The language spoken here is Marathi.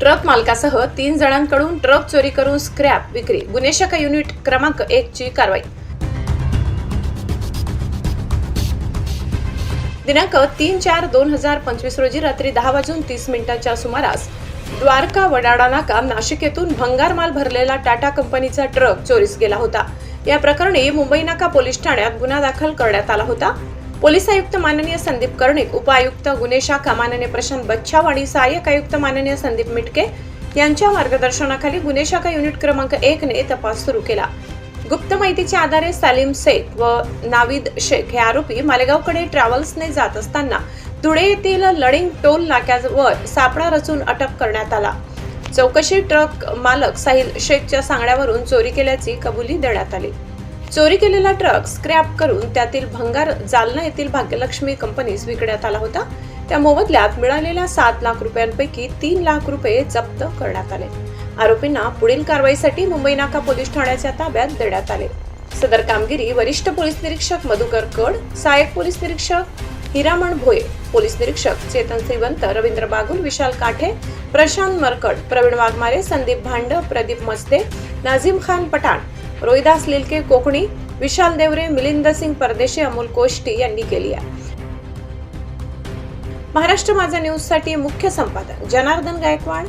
ट्रक मालकासह तीन जणांकडून ट्रक चोरी करून स्क्रॅप विक्री. गुन्हे शाखा युनिट क्रमांक एक ची कारवाई. दिनांक तीन चार दोन हजार पंचवीस रोजी रात्री दहा वाजून तीस मिनिटांच्या सुमारास द्वारका वडाडा नाका नाशिक येथून भंगार माल भरलेला टाटा कंपनीचा ट्रक चोरीस गेला होता. या प्रकरणी मुंबई नाका पोलीस ठाण्यात गुन्हा दाखल करण्यात आला होता. पोलीस आयुक्त माननीय संदीप कर्णिक उपायुक्त गुन्हे शाखा माननीय प्रशांत बच्छाव आणि सहाय्यक आयुक्त माननीय संदीप मिटके यांच्या मार्गदर्शनाखाली गुन्हे शाखा युनिट क्रमांक एक ने तपास सुरू केला. गुप्त माहितीच्या आधारे सालीम शेख व नाविद शेख हे आरोपी मालेगावकडे ट्रॅव्हल्सने जात असताना धुळे येथील लडिंग टोल नाक्यावर सापळा रचून अटक करण्यात आला. चौकशी ट्रक मालक साहिल शेखच्या सांगण्यावरून चोरी केल्याची कबुली देण्यात आली. चोरी केलेला ट्रक स्क्रॅप करून त्यातील भंगार जालना येथील भाग्यलक्ष्मी कंपनीस विकण्यात आला होता. त्या मोबदल्यात मिळालेल्या सात लाख रुपयांपैकी तीन लाख रुपये जप्त करण्यात आले. आरोपींना पुढील कारवाईसाठी मुंबई नाका पोलीस ठाण्याच्या ताब्यात देण्यात आले. सदर कामगिरी वरिष्ठ पोलीस निरीक्षक मधुकर कड सहाय्यक पोलीस निरीक्षक हिरामण भोये पोलीस निरीक्षक चेतन श्रीवंत रवींद्र बागुल विशाल काठे प्रशांत मरकड प्रवीण वाघमारे संदीप भांड प्रदीप मस्ते नाझीम खान पठाण रोहिदास लिलके कोकणी विशाल देवरे मिलिंद सिंग परदेशी अमोल कोष्टी यांनी केली आहे. महाराष्ट्र माझा न्यूजसाठी मुख्य संपादक जनार्दन गायकवाड